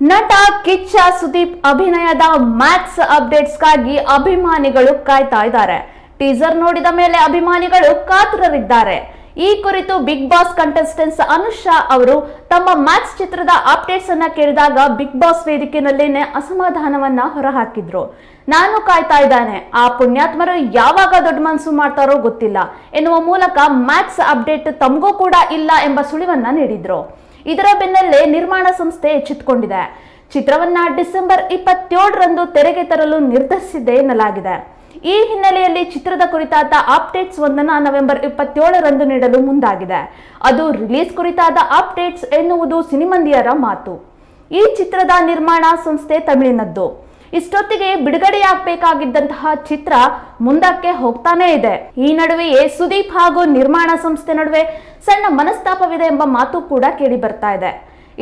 ನಟ ಕಿಚ್ಚ ಸುದೀಪ್ ಅಭಿನಯದ ಮ್ಯಾಕ್ಸ್ ಅಪ್ಡೇಟ್ಸ್ಗಾಗಿ ಅಭಿಮಾನಿಗಳು ಕಾಯ್ತಾ ಇದ್ದಾರೆ. ಟೀಸರ್ ನೋಡಿದ ಮೇಲೆ ಅಭಿಮಾನಿಗಳು ಕಾತುರರಿದ್ದಾರೆ. ಈ ಕುರಿತು ಬಿಗ್ ಬಾಸ್ ಕಂಟೆಸ್ಟೆಂಟ್ಸ್ ಅನುಷಾ ಅವರು ತಮ್ಮ ಮ್ಯಾಕ್ಸ್ ಚಿತ್ರದ ಅಪ್ಡೇಟ್ಸ್ ಅನ್ನ ಕೇಳಿದಾಗ ಬಿಗ್ ಬಾಸ್ ವೇದಿಕೆಯಲ್ಲೇನೆ ಅಸಮಾಧಾನವನ್ನ ಹೊರಹಾಕಿದ್ರು. ನಾನು ಕಾಯ್ತಾ ಇದ್ದಾನೆ. ಆ ಪುಣ್ಯಾತ್ಮರು ಯಾವಾಗ ದೊಡ್ಡ ಮನಸ್ಸು ಮಾಡ್ತಾರೋ ಗೊತ್ತಿಲ್ಲ. ಎನ್ನುವ ಮೂಲಕ ಮ್ಯಾಕ್ಸ್ ಅಪ್ಡೇಟ್ ತಮಗೂ ಕೂಡ ಇಲ್ಲ ಎಂಬ ಸುಳಿವನ್ನ ನೀಡಿದ್ರು. ಇದರ ಬೆನ್ನಲ್ಲೇ ನಿರ್ಮಾಣ ಸಂಸ್ಥೆ ಎಚ್ಚೆತ್ತುಕೊಂಡಿದೆ ಚಿತ್ರವನ್ನ ಡಿಸೆಂಬರ್ ಇಪ್ಪತ್ತೇಳರಂದು ತೆರೆಗೆ ತರಲು ನಿರ್ಧರಿಸಿದೆ ಎನ್ನಲಾಗಿದೆ. ಈ ಹಿನ್ನೆಲೆಯಲ್ಲಿ ಚಿತ್ರದ ಕುರಿತಾದ ಅಪ್ಡೇಟ್ಸ್ ಒಂದನ್ನ ನವೆಂಬರ್ ಇಪ್ಪತ್ತೇಳರಂದು ನೀಡಲು ಮುಂದಾಗಿದೆ. ಅದು ರಿಲೀಸ್ ಕುರಿತಾದ ಅಪ್ಡೇಟ್ಸ್ ಎನ್ನುವುದು ಸಿನಿಮಂದಿಯರ ಮಾತು. ಈ ಚಿತ್ರದ ನಿರ್ಮಾಣ ಸಂಸ್ಥೆ ತಮಿಳಿನದ್ದು. ಇಷ್ಟೊತ್ತಿಗೆ ಬಿಡುಗಡೆಯಾಗಬೇಕಾಗಿದ್ದಂತಹ ಚಿತ್ರ ಮುಂದಕ್ಕೆ ಹೋಗ್ತಾನೇ ಇದೆ. ಈ ನಡುವೆಯೇ ಸುದೀಪ್ ಹಾಗೂ ನಿರ್ಮಾಣ ಸಂಸ್ಥೆ ನಡುವೆ ಸಣ್ಣ ಮನಸ್ತಾಪವಿದೆ ಎಂಬ ಮಾತು ಕೂಡ ಕೇಳಿ ಬರ್ತಾ ಇದೆ.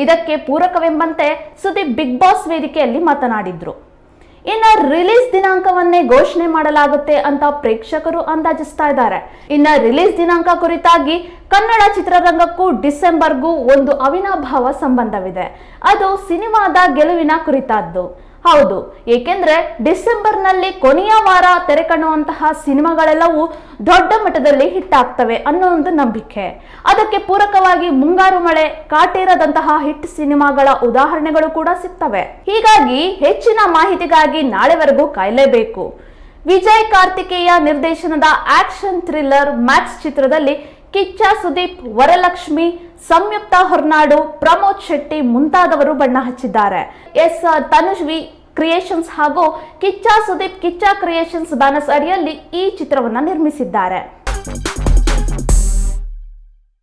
ಇದಕ್ಕೆ ಪೂರಕವೆಂಬಂತೆ ಸುದೀಪ್ ಬಿಗ್ ಬಾಸ್ ವೇದಿಕೆಯಲ್ಲಿ ಮಾತನಾಡಿದ್ರು. ಇನ್ನು ರಿಲೀಸ್ ದಿನಾಂಕವನ್ನೇ ಘೋಷಣೆ ಮಾಡಲಾಗುತ್ತೆ ಅಂತ ಪ್ರೇಕ್ಷಕರು ಅಂದಾಜಿಸ್ತಾ ಇದ್ದಾರೆ. ಇನ್ನ ರಿಲೀಸ್ ದಿನಾಂಕ ಕುರಿತಾಗಿ ಕನ್ನಡ ಚಿತ್ರರಂಗಕ್ಕೂ ಡಿಸೆಂಬರ್ಗೂ ಒಂದು ಅವಿನಾಭಾವ ಸಂಬಂಧವಿದೆ. ಅದು ಸಿನಿಮಾದ ಗೆಲುವಿನ ಕುರಿತಾದ್ದು. ಹೌದು, ಏಕೆಂದ್ರೆ ಡಿಸೆಂಬರ್ನಲ್ಲಿ ಕೊನೆಯ ವಾರ ತೆರೆ ಕಾಣುವಂತಹ ಸಿನಿಮಾಗಳೆಲ್ಲವೂ ದೊಡ್ಡ ಮಟ್ಟದಲ್ಲಿ ಹಿಟ್ ಆಗ್ತವೆ ಅನ್ನೋ ಒಂದು ನಂಬಿಕೆ. ಅದಕ್ಕೆ ಪೂರಕವಾಗಿ ಮುಂಗಾರು ಮಳೆ, ಕಾಟೇರದಂತಹ ಹಿಟ್ ಸಿನಿಮಾಗಳ ಉದಾಹರಣೆಗಳು ಕೂಡ ಸಿಗ್ತವೆ. ಹೀಗಾಗಿ ಹೆಚ್ಚಿನ ಮಾಹಿತಿಗಾಗಿ ನಾಳೆವರೆಗೂ ಕಾಯಲೇಬೇಕು. ವಿಜಯ್ ಕಾರ್ತಿಕೇಯ ನಿರ್ದೇಶನದ ಆಕ್ಷನ್ ಥ್ರಿಲ್ಲರ್ ಮ್ಯಾಕ್ಸ್ ಚಿತ್ರದಲ್ಲಿ ಕಿಚ್ಚ ಸುದೀಪ್ ವರಲಕ್ಷ್ಮಿ, ಸಂಯುಕ್ತ ಹೊರನಾಡು ಪ್ರಮೋದ್ ಶೆಟ್ಟಿ ಮುಂತಾದವರು ಬಣ್ಣ ಹಚ್ಚಿದ್ದಾರೆ. ಎಸ್, ತನುಜ್ವಿ ಕ್ರಿಯೇಷನ್ಸ್ ಹಾಗೂ ಕಿಚ್ಚ ಸುದೀಪ್ ಕಿಚ್ಚ ಕ್ರಿಯೇಷನ್ಸ್ ಬ್ಯಾನರ್ಸ್ ಅಡಿಯಲ್ಲಿ ಈ ಚಿತ್ರವನ್ನ ನಿರ್ಮಿಸಿದ್ದಾರೆ.